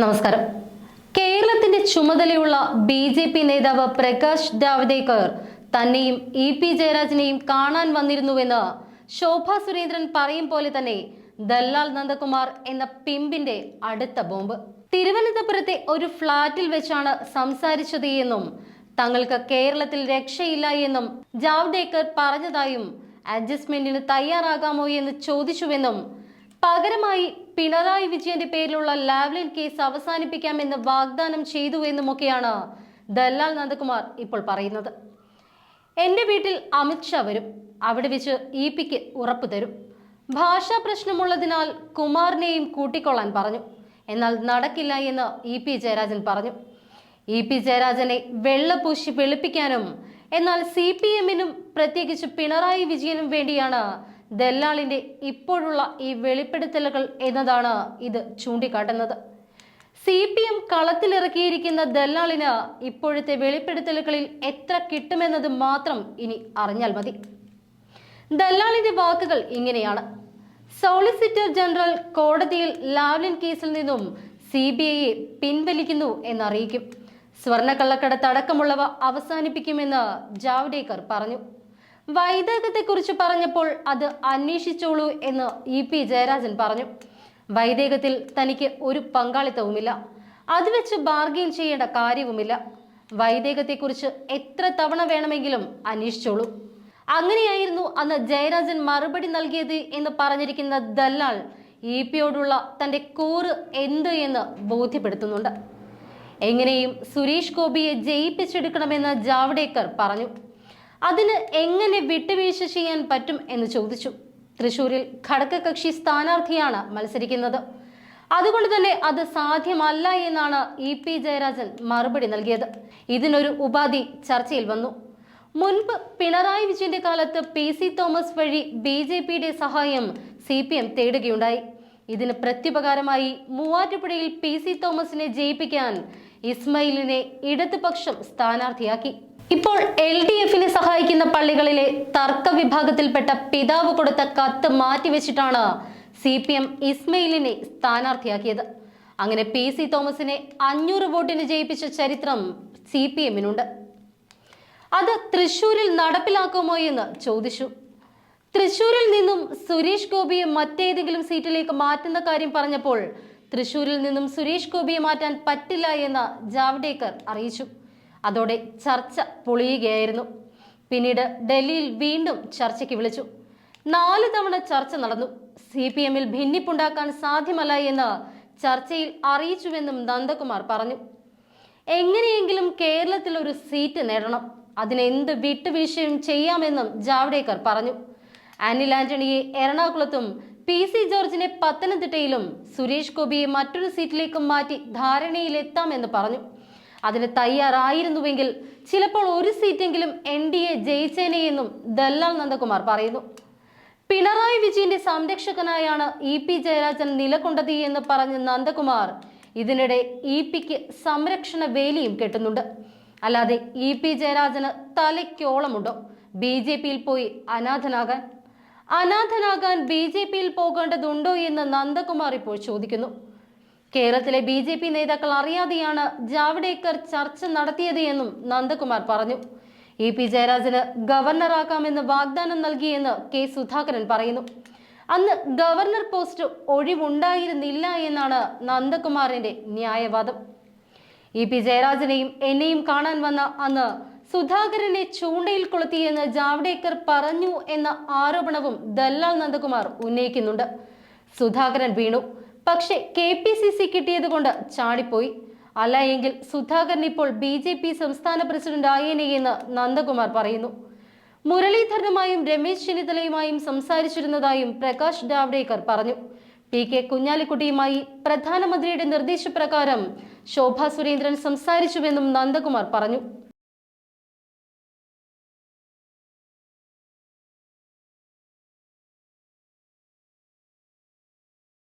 നമസ്കാരം. കേരളത്തിന്റെ ചുമതലയുള്ള ബി ജെ പി നേതാവ് പ്രകാശ് ജാവ്ദേക്കർ തന്നെയും ഇ പി ജയരാജനെയും കാണാൻ വന്നിരുന്നുവെന്ന് ശോഭ സുരേന്ദ്രൻ പറയും പോലെ തന്നെ ദല്ലാൽ നന്ദകുമാർ എന്ന പിമ്പിന്റെ അടുത്ത ബോംബ്. തിരുവനന്തപുരത്തെ ഒരു ഫ്ളാറ്റിൽ വെച്ചാണ് സംസാരിച്ചത് എന്നും തങ്ങൾക്ക് കേരളത്തിൽ രക്ഷയില്ല എന്നും ജാവ്ദേക്കർ പറഞ്ഞതായും അഡ്ജസ്റ്റ്മെന്റിന് തയ്യാറാകാമോ എന്ന് ചോദിച്ചുവെന്നും പകരമായി പിണറായി വിജയന്റെ പേരിലുള്ള ലാവ്ലിൻ കേസ് അവസാനിപ്പിക്കാമെന്ന് വാഗ്ദാനം ചെയ്തു എന്നുമൊക്കെയാണ് ദല്ലാൽ നന്ദകുമാർ ഇപ്പോൾ പറയുന്നത്. എന്റെ വീട്ടിൽ അമിത്ഷാ വരും. അവിടെ വെച്ച് ഇ പിക്ക് ഉറപ്പ് തരും. ഭാഷാ പ്രശ്നമുള്ളതിനാൽ കുമാറിനെയും കൂട്ടിക്കൊള്ളാൻ പറഞ്ഞു. എന്നാൽ നടക്കില്ല എന്ന് ഇ പി ജയരാജൻ പറഞ്ഞു. ഇ പി ജയരാജനെ വെള്ളപൂശി വെളുപ്പിക്കാനും എന്നാൽ സി പി എമ്മിനും പ്രത്യേകിച്ച് പിണറായി വിജയനും വേണ്ടിയാണ് ദല്ലാളിന്റെ ഇപ്പോഴുള്ള ഈ വെളിപ്പെടുത്തലുകൾ എന്നതാണ് ഇത് ചൂണ്ടിക്കാട്ടുന്നത്. സി പി എം കളത്തിലിറക്കിയിരിക്കുന്ന ദല്ലാളിന് ഇപ്പോഴത്തെ വെളിപ്പെടുത്തലുകളിൽ എത്ര കിട്ടുമെന്നത് മാത്രം ഇനി അറിഞ്ഞാൽ മതി. ദല്ലാളിന്റെ വാക്കുകൾ ഇങ്ങനെയാണ്. സോളിസിറ്റർ ജനറൽ കോടതിയിൽ ലാവ്ലിൻ കേസിൽ നിന്നും സി ബി ഐയെ പിൻവലിക്കുന്നു എന്നറിയിക്കും. സ്വർണക്കള്ളക്കടത്ത് അടക്കമുള്ളവ അവസാനിപ്പിക്കുമെന്ന് ജാവ്ദേക്കർ പറഞ്ഞു. വൈദേകത്തെക്കുറിച്ച് പറഞ്ഞപ്പോൾ അത് അന്വേഷിച്ചോളൂ എന്ന് ഇ പി ജയരാജൻ പറഞ്ഞു. വൈദേകത്തിൽ തനിക്ക് ഒരു പങ്കാളിത്തവുമില്ല. അത് വെച്ച് ബാർഗെയിൻ ചെയ്യേണ്ട കാര്യവുമില്ല. വൈദേകത്തെക്കുറിച്ച് എത്ര തവണ വേണമെങ്കിലും അന്വേഷിച്ചോളൂ. അങ്ങനെയായിരുന്നു അന്ന് ജയരാജൻ മറുപടി നൽകിയത് എന്ന് പറഞ്ഞിരിക്കുന്ന ദല്ലാൾ ഇ പിയോടുള്ള തന്റെ കൂറ് എന്ത് എന്ന് ബോധ്യപ്പെടുത്തുന്നുണ്ട്. എങ്ങനെയും സുരേഷ് ഗോപിയെ ജയിപ്പിച്ചെടുക്കണമെന്ന് ജാവ്ദേക്കർ പറഞ്ഞു. അതിന് എങ്ങനെ വിട്ടുവീഴ്ച ചെയ്യാൻ പറ്റും എന്ന് ചോദിച്ചു. തൃശൂരിൽ ഘടകകക്ഷി സ്ഥാനാർത്ഥിയാണ് മത്സരിക്കുന്നത്. അതുകൊണ്ട് തന്നെ അത് സാധ്യമല്ല എന്നാണ് ഇ പി ജയരാജൻ മറുപടി നൽകിയത്. ഇതിനൊരു ഉപാധി ചർച്ചയിൽ വന്നു. മുൻപ് പിണറായി വിജയന്റെ കാലത്ത് പി സി തോമസ് വഴി ബി ജെ പിയുടെ സഹായം സി പി എം തേടുകയുണ്ടായി. ഇതിന് പ്രത്യുപകാരമായി മൂവാറ്റുപുഴയിൽ പി സി തോമസിനെ ജയിപ്പിക്കാൻ ഇസ്മയിലിനെ ഇടതുപക്ഷം സ്ഥാനാർത്ഥിയാക്കി. ഇപ്പോൾ എൽ ഡി എഫിനെ സഹായിക്കുന്ന പള്ളികളിലെ തർക്ക വിഭാഗത്തിൽപ്പെട്ട പിതാവ് കൊടുത്ത കത്ത് മാറ്റിവെച്ചിട്ടാണ് സി പി എം ഇസ്മയിലിനെ സ്ഥാനാർത്ഥിയാക്കിയത്. അങ്ങനെ പി സി തോമസിനെ അഞ്ഞൂറ് വോട്ടിന് ജയിപ്പിച്ച ചരിത്രം സി പി എമ്മിനുണ്ട്. അത് തൃശൂരിൽ നടപ്പിലാക്കുമോ എന്ന് ചോദിച്ചു. തൃശൂരിൽ നിന്നും സുരേഷ് ഗോപിയെ മറ്റേതെങ്കിലും സീറ്റിലേക്ക് മാറ്റുന്ന കാര്യം പറഞ്ഞപ്പോൾ തൃശൂരിൽ നിന്നും സുരേഷ് ഗോപിയെ മാറ്റാൻ പറ്റില്ല എന്ന് ജാവ്ദേക്കർ അറിയിച്ചു. അതോടെ ചർച്ച പൊളിയുകയായിരുന്നു. പിന്നീട് ഡൽഹിയിൽ വീണ്ടും ചർച്ചയ്ക്ക് വിളിച്ചു. നാല് തവണ ചർച്ച നടന്നു. സി പി എമ്മിൽ ഭിന്നിപ്പുണ്ടാക്കാൻ സാധ്യമല്ല എന്ന് ചർച്ചയിൽ അറിയിച്ചുവെന്നും നന്ദകുമാർ പറഞ്ഞു. എങ്ങനെയെങ്കിലും കേരളത്തിൽ ഒരു സീറ്റ് നേടണം. അതിനെന്ത് വിട്ടുവീഴ്ചയും ചെയ്യാമെന്നും ജാവ്ദേക്കർ പറഞ്ഞു. അനിൽ ആന്റണിയെ എറണാകുളത്തും പി സി ജോർജിനെ പത്തനംതിട്ടയിലും സുരേഷ് ഗോപിയെ മറ്റൊരു സീറ്റിലേക്കും മാറ്റി ധാരണയിലെത്താമെന്ന് പറഞ്ഞു. അതിന് തയ്യാറായിരുന്നുവെങ്കിൽ ചിലപ്പോൾ ഒരു സീറ്റെങ്കിലും എൻ ഡി എ ജയിച്ചേനെയെന്നും ദല്ലാൽ നന്ദകുമാർ പറയുന്നു. പിണറായി വിജയന്റെ സംരക്ഷകനായാണ് ഇ പി ജയരാജൻ നിലകൊണ്ടത് എന്ന് പറഞ്ഞ നന്ദകുമാർ ഇതിനിടെ ഇ പിക്ക് സംരക്ഷണ വേലിയും കെട്ടുന്നുണ്ട്. അല്ലാതെ ഇ പി ജയരാജന് തലയ്ക്കോളമുണ്ടോ? ബി ജെ പിയിൽ പോയി അനാഥനാകാൻ. അനാഥനാകാൻ ബി ജെ പിയിൽ പോകേണ്ടതുണ്ടോ എന്ന് നന്ദകുമാർ ഇപ്പോൾ ചോദിക്കുന്നു. കേരളത്തിലെ ബി ജെ പി നേതാക്കൾ അറിയാതെയാണ് ജാവ്ദേക്കർ ചർച്ച നടത്തിയത് എന്നും നന്ദകുമാർ പറഞ്ഞു. ഇ പി ജയരാജന് ഗവർണറാക്കാമെന്ന് വാഗ്ദാനം നൽകിയെന്ന് കെ സുധാകരൻ പറയുന്നു. അന്ന് ഗവർണർ പോസ്റ്റ് ഒഴിവുണ്ടായിരുന്നില്ല എന്നാണ് നന്ദകുമാറിന്റെ ന്യായവാദം. ഇ പി ജയരാജനെയും എന്നെയും കാണാൻ വന്ന അന്ന് സുധാകരനെ ചൂണ്ടയിൽ കൊളുത്തിയെന്ന് ജാവ്ദേക്കർ പറഞ്ഞു എന്ന ആരോപണവും ദല്ലാൽ നന്ദകുമാർ ഉന്നയിക്കുന്നുണ്ട്. സുധാകരൻ വീണു. പക്ഷെ കെ പി സി സി കിട്ടിയത് കൊണ്ട് ചാടിപ്പോയി. അല്ല എങ്കിൽ സുധാകരൻ ഇപ്പോൾ ബി ജെ പി സംസ്ഥാന പ്രസിഡന്റ് ആയേനെ എന്ന് നന്ദകുമാർ പറയുന്നു. മുരളീധരനുമായും രമേശ് ചെന്നിത്തലയുമായും സംസാരിച്ചിരുന്നതായും പ്രകാശ് ജാവ്ദേക്കർ പറഞ്ഞു. പി കെ കുഞ്ഞാലിക്കുട്ടിയുമായി പ്രധാനമന്ത്രിയുടെ നിർദ്ദേശപ്രകാരം ശോഭ സുരേന്ദ്രൻ സംസാരിച്ചുവെന്നും നന്ദകുമാർ പറഞ്ഞു.